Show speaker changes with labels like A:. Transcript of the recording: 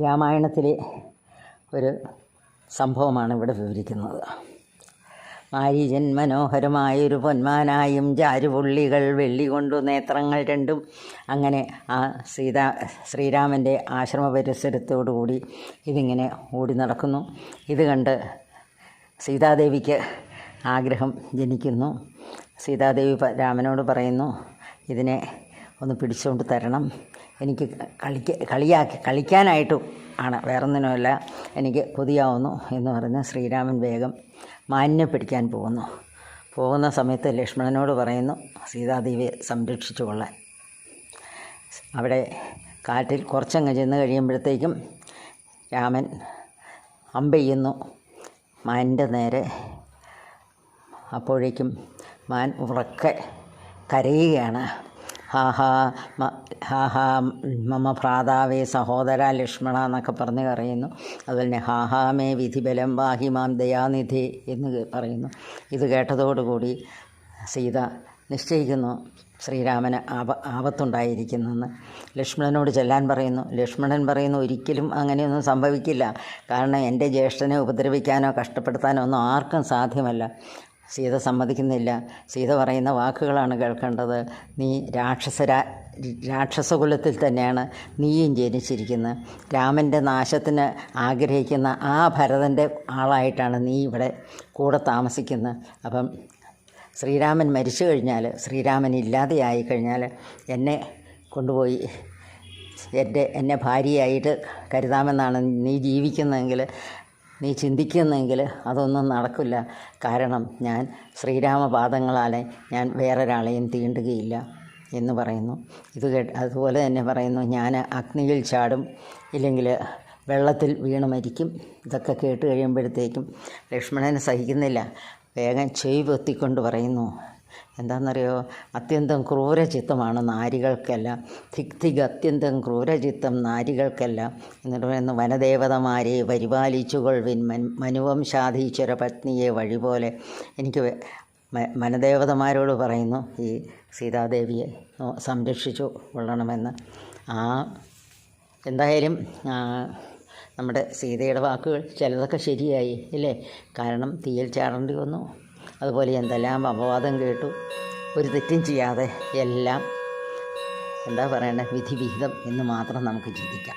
A: രാമായണത്തിലെ ഒരു സംഭവമാണ് ഇവിടെ വിവരിക്കുന്നത്. മാരീജൻ മനോഹരമായൊരു പൊന്മാനായും ചാരുപുള്ളികൾ വെള്ളി കൊണ്ടു നേത്രങ്ങൾ രണ്ടും അങ്ങനെ ആ സീതാ ശ്രീരാമന്റെ ആശ്രമ പരിസരത്തോടുകൂടി ഇതിങ്ങനെ ഓടി നടക്കുന്നു. ഇത് കണ്ട് സീതാദേവിക്ക് ആഗ്രഹം ജനിക്കുന്നു. സീതാദേവി രാമനോട് പറയുന്നു ഇതിനെ ഒന്ന് പിടിച്ചുകൊണ്ട് തരണം. എനിക്ക് കളിക്ക കളിയാക്കി കളിക്കാനായിട്ടും ആണ്. വേറൊന്നിനുമല്ല എനിക്ക് കൊതിയാവുന്നു എന്ന് പറഞ്ഞ് ശ്രീരാമൻ വേഗം മാനിനെ പിടിക്കാൻ പോകുന്നു. പോകുന്ന സമയത്ത് ലക്ഷ്മണനോട് പറയുന്നു സീതാദേവിയെ സംരക്ഷിച്ചു കൊള്ളാൻ. അവിടെ കാട്ടിൽ കുറച്ചങ്ങ് ചെന്ന് കഴിയുമ്പോഴത്തേക്കും രാമൻ അമ്പെയ്യുന്നു മാനിന്റെ നേരെ അപ്പോഴേക്കും മാൻ ഉറക്കെ കരയുകയാണ്. ഹാ ഹാ മമ ഭ്രാതാവേ സഹോദര ലക്ഷ്മണ എന്നൊക്കെ പറഞ്ഞ് പറയുന്നു. അതുപോലെ തന്നെ ഹാ ഹാ മേ വിധിബലം വാഹി മാം ദയാനിധി എന്ന് പറയുന്നു. ഇത് കേട്ടതോടുകൂടി സീത നിശ്ചയിക്കുന്നു ശ്രീരാമന് ആപ ആപത്തുണ്ടായിരിക്കുന്നെന്ന്. ലക്ഷ്മണനോട് ചെല്ലാൻ പറയുന്നു. ലക്ഷ്മണൻ പറയുന്നു ഒരിക്കലും അങ്ങനെയൊന്നും സംഭവിക്കില്ല. കാരണം എന്റെ ജ്യേഷ്ഠനെ ഉപദ്രവിക്കാനോ കഷ്ടപ്പെടുത്താനോ ഒന്നും ആർക്കും സാധ്യമല്ല. സീത സമ്മതിക്കുന്നില്ല. സീത പറയുന്ന വാക്കുകളാണ് കേൾക്കേണ്ടത്. നീ രാക്ഷസരാ രാക്ഷസകുലത്തിൽ തന്നെയാണ് നീയും ജനിച്ചിരിക്കുന്നത്. രാമന്റെ നാശത്തിന് ആഗ്രഹിക്കുന്ന ആ ഭരതന്റെ ആളായിട്ടാണ് നീ ഇവിടെ കൂടെ താമസിക്കുന്നത്. അപ്പം ശ്രീരാമൻ മരിച്ചു കഴിഞ്ഞാൽ ശ്രീരാമൻ ഇല്ലാതെയായി കഴിഞ്ഞാൽ എന്നെ കൊണ്ടുപോയി എന്റെ എന്നെ ഭാര്യയായിട്ട് കരുതാമെന്നാണ് നീ ജീവിക്കുന്നതെങ്കിൽ നീ ചിന്തിക്കുന്നെങ്കിൽ അതൊന്നും നടക്കില്ല. കാരണം ഞാൻ ശ്രീരാമപാദങ്ങളാലെ ഞാൻ വേറൊരാളെയും തീണ്ടുകയില്ല എന്ന് പറയുന്നു. ഇത് കേട്ട് അതുപോലെ തന്നെ പറയുന്നു ഞാൻ അഗ്നിയിൽ ചാടും ഇല്ലെങ്കിൽ വെള്ളത്തിൽ വീണ് മരിക്കും. ഇതൊക്കെ കേട്ട് കഴിയുമ്പോഴത്തേക്കും ലക്ഷ്മണനെ സഹിക്കുന്നില്ല. വേഗം ചെവി പൊത്തിക്കൊണ്ട് പറയുന്നു എന്താണെന്നറിയോ? അത്യന്തം ക്രൂരചിത്തമാണ് നാരികൾക്കെല്ലാം. ധിക് ധിക് അത്യന്തം ക്രൂരചിത്തം നാരികൾക്കെല്ലാം. എന്നിട്ട് പറയുന്നു വനദേവതമാരെ പരിപാലിച്ചുകൊള്ളുവിൻ മൻ മനുവംശാധീശ്വര പത്നിയെ വഴി പോലെ. എനിക്ക് വനദേവതമാരോട് പറയുന്നു ഈ സീതാദേവിയെ സംരക്ഷിച്ചു കൊള്ളണമെന്ന്. ആ എന്തായാലും നമ്മുടെ സീതയുടെ വാക്കുകൾ ചിലതൊക്കെ ശരിയായി ഇല്ലേ? കാരണം തീയിൽ ചാടേണ്ടി വന്നു. അതുപോലെ എന്തെല്ലാം അപവാദം കേട്ടു ഒരു തെറ്റും ചെയ്യാതെ എല്ലാം എന്താ പറയണ്ടേ വിധിവിഹിതം എന്ന് മാത്രം നമുക്ക് ചിന്തിക്കാം.